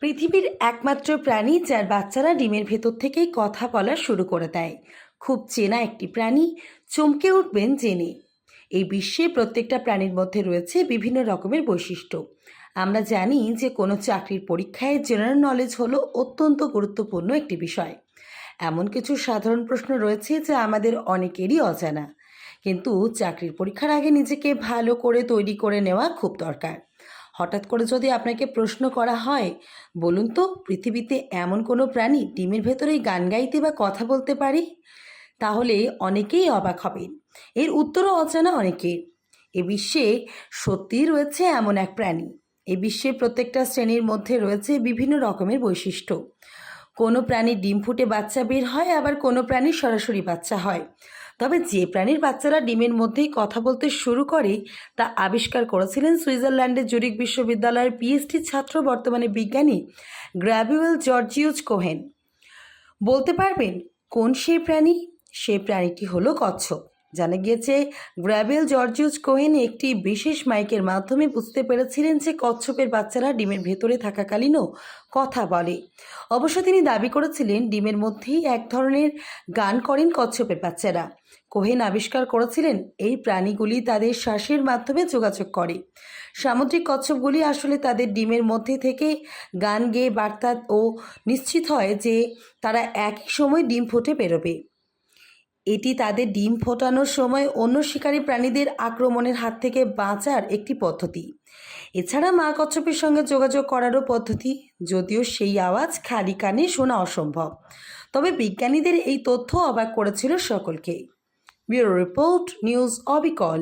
পৃথিবীর একমাত্র প্রাণী যার বাচ্চারা ডিমের ভেতর থেকেই কথা বলা শুরু করে দেয়। খুব চেনা একটি প্রাণী, চমকে উঠবেন জেনে। এই বিশ্বে প্রত্যেকটা প্রাণীর মধ্যে রয়েছে বিভিন্ন রকমের বৈশিষ্ট্য। আমরা জানি যে কোনো চাকরির পরীক্ষায় জেনারেল নলেজ হলো অত্যন্ত গুরুত্বপূর্ণ একটি বিষয়। এমন কিছু সাধারণ প্রশ্ন রয়েছে যা আমাদের অনেকেরই অজানা। কিন্তু চাকরির পরীক্ষার আগে নিজেকে ভালো করে তৈরি করে নেওয়া খুব দরকার। হঠাৎ করে যদি আপনাকে প্রশ্ন করা হয়, বলুন তো পৃথিবীতে এমন কোনো প্রাণী ডিমের ভেতরেই গান গাইতে বা কথা বলতে পারি? তাহলে অনেকেই অবাক হবেন। এর উত্তরও অজানা অনেকের। এ বিশ্বে সত্যিই রয়েছে এমন এক প্রাণী। এ বিশ্বে প্রত্যেকটা শ্রেণির মধ্যে রয়েছে বিভিন্ন রকমের বৈশিষ্ট্য। কোনো প্রাণীর ডিম ফুটে বাচ্চা বের হয়, আবার কোনো প্রাণীর সরাসরি বাচ্চা হয়। তবে যে প্রাণীর বাচ্চারা ডিমের মধ্যেই কথা বলতে শুরু করে, তা আবিষ্কার করেছিলেন সুইজারল্যান্ডের জুরিক বিশ্ববিদ্যালয়ের পিএইচডি ছাত্র, বর্তমানে বিজ্ঞানী গ্র্যাভিওয়েল জর্জিউজ কোহেন। বলতে পারবেন, কোন সেই প্রাণী? সেই প্রাণীটি হলো কচ্ছপ। জানা গিয়েছে গ্র্যাবেল জর্জিউস কোহেন একটি বিশেষ মাইকের মাধ্যমে বুঝতে পেরেছিলেন যে কচ্ছপের বাচ্চারা ডিমের ভেতরে থাকাকালীনও কথা বলে। অবশ্য তিনি দাবি করেছিলেন, ডিমের মধ্যেই এক ধরনের গান করেন কচ্ছপের বাচ্চারা। কোহেন আবিষ্কার করেছিলেন, এই প্রাণীগুলি তাদের শ্বাসের মাধ্যমে যোগাযোগ করে। সামুদ্রিক কচ্ছপগুলি আসলে তাদের ডিমের মধ্যে থেকে গান, গেয়ে বার্তা ও নিশ্চিত হয় যে তারা একই সময় ডিম ফুটে বেরোবে। এটি তাদের ডিম ফোটানোর সময় অন্য শিকারী প্রাণীদের আক্রমণের হাত থেকে বাঁচার একটি পদ্ধতি। এছাড়া মা কচ্ছপের সঙ্গে যোগাযোগ করারও পদ্ধতি, যদিও সেই আওয়াজ খালি কানে শোনা অসম্ভব। তবে বিজ্ঞানীদের এই তথ্য অবাক করেছিল সকলকে। ব্যুরো রিপোর্ট, নিউজ অবিকল।